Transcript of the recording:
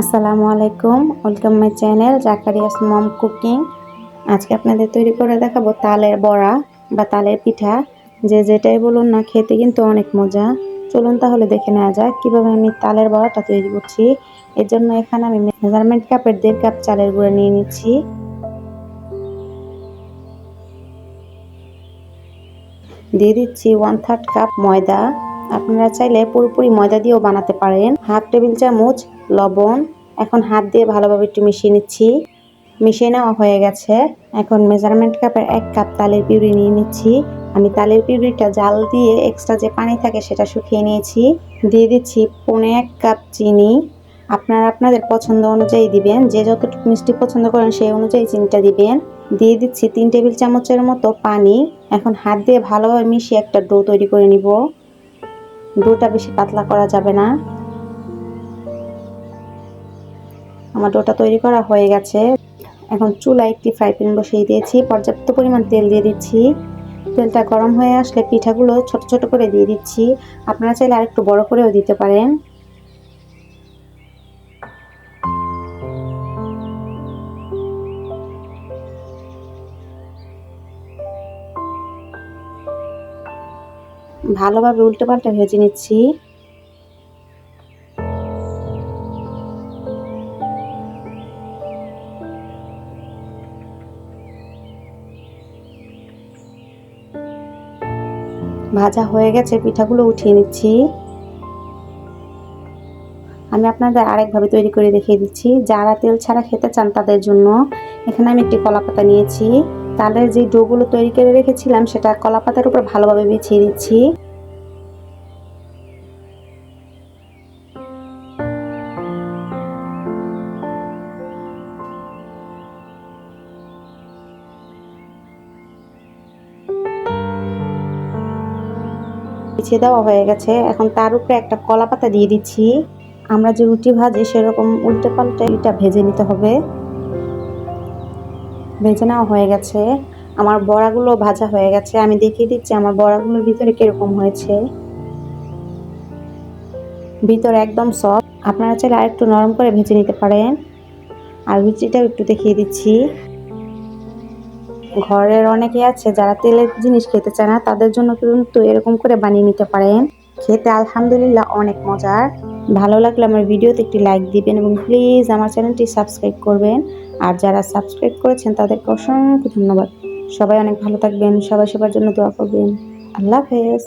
আসসালামু আলাইকুম, welcome my channel Zakaria's mom cooking. আজকে আপনাদের তৈরি করে দেখাবো তালের বড়া বা তালের পিঠা। যে যেটাই বলুন না, খেতে কিন্তু অনেক মজা। চলুন তাহলে দেখে নেওয়া যাক কীভাবে আমি তালের বড়াটা তৈরি করছি। এর জন্য এখানে আমি মেজারমেন্ট কাপের দেড় কাপ চালের গুঁড়ো নিয়ে নিচ্ছি। দিয়ে দিচ্ছি ওয়ান থার্ড কাপ ময়দা। আপনারা চাইলে পুরোপুরি ময়দা দিয়েও বানাতে পারেন। হাফ টেবিল চামচ লবণ। এখন হাত দিয়ে ভালোভাবে একটু মিশিয়ে নিচ্ছি। মিশিয়ে নেওয়া হয়ে গেছে। এখন মেজারমেন্ট কাপের এক কাপ তালের পিউরি নিয়ে নিচ্ছি। আমি তালের পিউরিটা জাল দিয়ে এক্সট্রা যে পানি থাকে সেটা শুকিয়ে নিয়েছি। দিয়ে দিচ্ছি পনে এক কাপ চিনি। আপনারা আপনাদের পছন্দ অনুযায়ী দিবেন। যে যতটুকু মিষ্টি পছন্দ করেন সেই অনুযায়ী চিনিটা দিবেন। দিয়ে দিচ্ছি তিন টেবিল চামচের মতো পানি। এখন হাত দিয়ে ভালোভাবে মিশিয়ে একটা ডো তৈরি করে নিব। ডোটা বেশি পাতলা করা যাবে না। আমার ডোটা তৈরি করা হয়ে গেছে। এখন চুলায় একটি ফ্রাই প্যান বসিয়ে দিয়েছি। পর্যাপ্ত পরিমাণ তেল দিয়ে দিচ্ছি। তেলটা গরম হয়ে আসলে পিঠাগুলো ছোট ছোট করে দিয়ে দিচ্ছি। আপনারা চাইলে আরেকটু বড় করেও দিতে পারেন। ভালোভাবে উল্টে পাল্টে ভেজে নিচ্ছি। ভাজা হয়ে গেছে, পিঠাগুলো উঠিয়ে নিচ্ছি। আমি আপনাদের আরেকভাবে তৈরি করে দেখিয়ে দিচ্ছি। যারা তেল ছাড়া খেতে চান তাদের জন্য, এখানে আমি একটি কলা পাতা নিয়েছি। তালের যে ডোগুলো তৈরি করে রেখেছিলাম, সেটা কলা পাতার উপর ভালোভাবে বিছিয়ে দিচ্ছি। বিছিয়ে দেওয়া হয়ে গেছে। এখন তার উপরে একটা কলা পাতা দিয়ে দিচ্ছি। আমরা যে রুটি ভাজি, সেরকম উল্টে পাল্টে এটা ভেজে নিতে হবে। ভেজে নেওয়া হয়ে গেছে। আমার বড়াগুলো ভাজা হয়ে গেছে। আমি দেখিয়ে দিচ্ছি আমার বড়াগুলোর ভিতরে কীরকম হয়েছে। ভিতরে একদম সফট আপনারা চাইলে আর একটু নরম করে ভেজে নিতে পারেন। আর রুচিটাও একটু দেখিয়ে দিচ্ছি। ঘরের অনেকে আছে যারা তেলের জিনিস খেতে চায় না, তাদের জন্য কিন্তু এরকম করে বানিয়ে নিতে পারেন। খেতে আলহামদুলিল্লাহ অনেক মজার। ভালো লাগলে আমার ভিডিওতে একটি লাইক দিবেন এবং প্লিজ আমার চ্যানেলটি সাবস্ক্রাইব করবেন। আর যারা সাবস্ক্রাইব করেছেন, তাদেরকে অসংখ্য ধন্যবাদ। সবাই অনেক ভালো থাকবেন, সবাই সবার জন্য দোয়া করবেন। আল্লাহ হাফেজ।